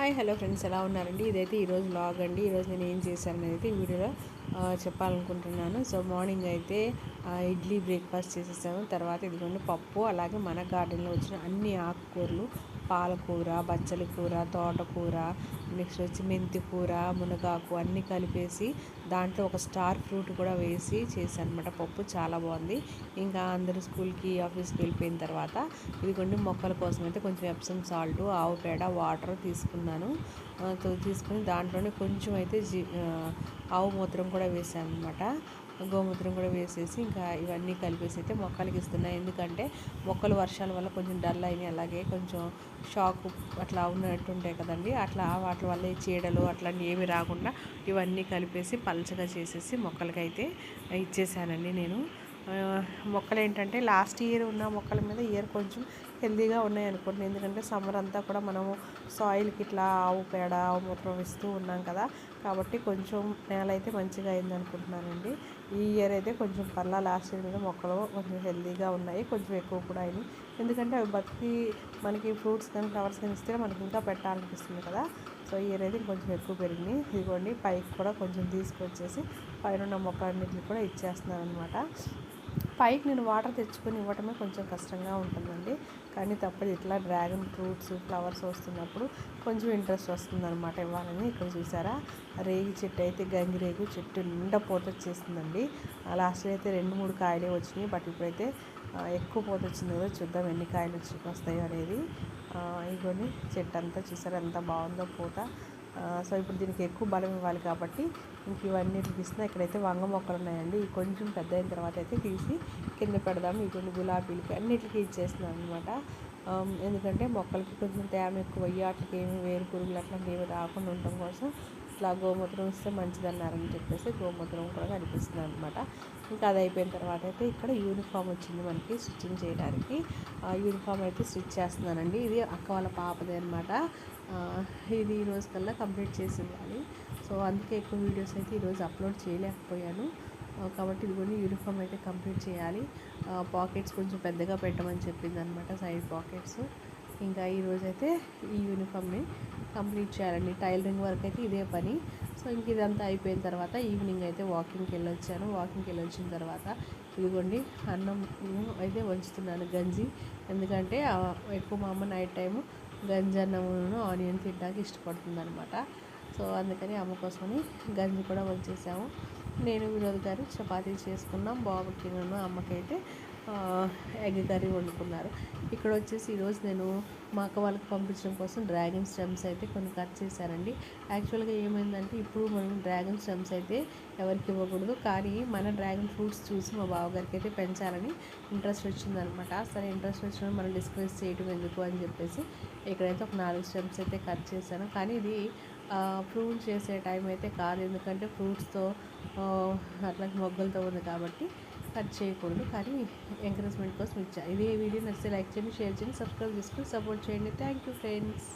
Hi hello friends. ఎలా ఉన్నారండి? ఇదైతే ఈరోజు లాగ్ అండి. ఈరోజు నేను ఏం చేశాను అయితే ఈ వీడియోలో చెప్పాలనుకుంటున్నాను. సో మార్నింగ్ అయితే ఇడ్లీ బ్రేక్ఫాస్ట్ చేసేసాను. తర్వాత ఇదిగోండి పప్పు అలాగే మన గార్డెన్లో వచ్చిన అన్ని ఆకుకూరలు పాలకూర బచ్చలి కూర తోటకూర నెక్స్ట్ వచ్చి మెంతి కూర మునగాకు అన్నీ కలిపేసి దాంట్లో ఒక స్టార్ ఫ్రూట్ కూడా వేసి చేశాను అనమాట పప్పు చాలా బాగుంది. ఇంకా అందరూ స్కూల్కి ఆఫీస్కి వెళ్ళిపోయిన తర్వాత ఇదిగోండి మొక్కల కోసం అయితే కొంచెం ఎప్సమ్ సాల్ట్ ఆవు పేడ వాటర్ తీసుకున్నాను. తీసుకుని దాంట్లోనే కొంచెం అయితే ఆవు మూత్రం కూడా వేసాను అనమాట గోమూత్రం కూడా వేసేసి ఇంకా ఇవన్నీ కలిపేసి అయితే మొక్కలకి ఇస్తున్నాయి ఎందుకంటే మొక్కలు వర్షాల వల్ల కొంచెం డల్ అయినాయి. అలాగే కొంచెం షాక్ అట్లా ఉన్నట్టు ఉంటాయి కదండి. అట్లా వాటి వల్ల చీడలు అట్లాంటివి ఏమి రాకుండా ఇవన్నీ కలిపేసి పలచగా చేసేసి మొక్కలకైతే ఇచ్చేసానండి నేను. మొక్కలు ఏంటంటే లాస్ట్ ఇయర్ ఉన్న మొక్కల మీద ఇయర్ కొంచెం హెల్దీగా ఉన్నాయి అనుకోండి. ఎందుకంటే సమ్మర్ అంతా కూడా మనము సాయిల్కి ఇట్లా ఆవు పేడ ఆవు మూత్రం ఇస్తూ ఉన్నాం కదా. కాబట్టి కొంచెం నేల అయితే మంచిగా అయింది అనుకుంటున్నానండి ఈ ఇయర్ అయితే కొంచెం పర్లా లాస్ట్ ఇయర్ మీద మొక్కలు కొంచెం హెల్దీగా ఉన్నాయి. కొంచెం ఎక్కువ కూడా అయినాయి. ఎందుకంటే అవి బతికి మనకి ఫ్రూట్స్ కానీ ఫ్లవర్స్ కానీ ఇస్తే మనకి ఇంకా పెట్టాలనిపిస్తుంది కదా. సో ఈ ఇయర్ అయితే కొంచెం ఎక్కువ పెరిగింది ఇదిగోండి పైకి కూడా కొంచెం తీసుకొచ్చేసి పైన ఉన్న మొక్కలన్నింటినీ కూడా ఇచ్చేస్తున్నాను అనమాట పైకి నేను వాటర్ తెచ్చుకొని ఇవ్వటమే కొంచెం కష్టంగా ఉంటుందండి. కానీ తప్పదు ఇట్లా డ్రాగన్ ఫ్రూట్స్ ఫ్లవర్స్ వస్తున్నప్పుడు కొంచెం ఇంట్రెస్ట్ వస్తుందన్నమాట ఇవ్వాలని. ఇక్కడ చూసారా? రేగి చెట్టు అయితే గంగిరేగు చెట్టు నిండా పోత వచ్చేసిందండి. లాస్ట్లో అయితే రెండు మూడు కాయలే వచ్చినాయి. బట్ ఇప్పుడైతే ఎక్కువ పోత వచ్చింది కదా చూద్దాం ఎన్ని కాయలు వచ్చి వస్తాయో అనేది. ఇగోని చెట్టు అంతా చూసారా ఎంత బాగుందో పూత. సో ఇప్పుడు దీనికి ఎక్కువ బలం ఇవ్వాలి కాబట్టి ఇంక ఇవన్నీ తీసిన ఇక్కడైతే వంగ మొక్కలు ఉన్నాయండి. కొంచెం పెద్ద అయిన తర్వాత అయితే తీసి కింద పెడదాం. కొన్ని గులాబీలకి అన్నిటికీ ఇచ్చేస్తున్నాను అనమాట ఎందుకంటే మొక్కలకి కొంచెం తేమ ఎక్కువ అయ్యి వాటికి ఏమి వేరు పురుగులు అట్లాంటివి ఏమి రాకుండా ఉండటం కోసం ఇట్లా గోమూత్రం ఇస్తే మంచిదన్నారని చెప్పేసి గోమూత్రం కూడా కనిపిస్తుంది అనమాట ఇంకా అది అయిపోయిన తర్వాత అయితే ఇక్కడ యూనిఫామ్ వచ్చింది మనకి స్టిచ్చింగ్ చేయడానికి. యూనిఫామ్ అయితే స్టిచ్ చేస్తున్నానండి. ఇది అక్క వాళ్ళ పాపదే అనమాట ఇది ఈరోజు కల్లా కంప్లీట్ చేసి సో అందుకే ఎక్కువ వీడియోస్ అయితే ఈరోజు అప్లోడ్ చేయలేకపోయాను. కాబట్టి ఇదిగోని యూనిఫామ్ అయితే కంప్లీట్ చేయాలి. పాకెట్స్ కొంచెం పెద్దగా పెట్టమని చెప్పింది అనమాట సైడ్ పాకెట్స్ ఇంకా ఈరోజైతే ఈ యూనిఫామ్ని కంప్లీట్ చేయాలండి. టైలరింగ్ వర్క్ అయితే ఇదే పని. సో ఇంక ఇదంతా అయిపోయిన తర్వాత ఈవినింగ్ అయితే వాకింగ్కి వెళ్ళొచ్చాను. వాకింగ్కి వెళ్ళొచ్చిన తర్వాత ఇదిగోండి అన్నం అయితే వంచుతున్నాను గంజి. ఎందుకంటే ఎక్కువ మా అమ్మ నైట్ టైము గంజి అన్నమును ఆనియన్ తినడానికి ఇష్టపడుతుంది అనమాట సో అందుకని అమ్మ కోసమని గంజి కూడా వంచేసాము. నేను వినోద్ గారు చపాతీ చేసుకున్నాం బాబుకి నేను అమ్మకైతే ఎగ్ కర్రీ వండుకున్నారు. ఇక్కడ వచ్చేసి ఈరోజు నేను మా అక్క వాళ్ళకి పంపించడం కోసం డ్రాగన్ స్టెమ్స్ అయితే కొన్ని కట్ చేశారండి యాక్చువల్గా ఏమైందంటే ఇప్పుడు మనం డ్రాగన్ స్టెమ్స్ అయితే ఎవరికి ఇవ్వకూడదు కానీ మన డ్రాగన్ ఫ్రూట్స్ చూసి మా బావగారికి అయితే పెంచాలని ఇంట్రెస్ట్ వచ్చిందనమాట. సరే ఇంట్రెస్ట్ వచ్చిన మనం డిస్కస్ చేయడం ఎందుకు అని చెప్పేసి ఇక్కడైతే ఒక నాలుగు స్టెమ్స్ అయితే కట్ చేశాను. కానీ ఇది ప్రూన్ చేసే టైం అయితే కాదు. ఎందుకంటే ఫ్రూట్స్తో అట్లాంటి మొగ్గలతో ఉంది కాబట్టి కట్ చేయకూడదు కానీ ఎంకరేజ్మెంట్ కోసం ఇచ్చా. ఇదే వీడియో నచ్చితే లైక్ చేయండి షేర్ చేయండి సబ్స్క్రైబ్ చేసుకుని సపోర్ట్ చేయండి. Thank you friends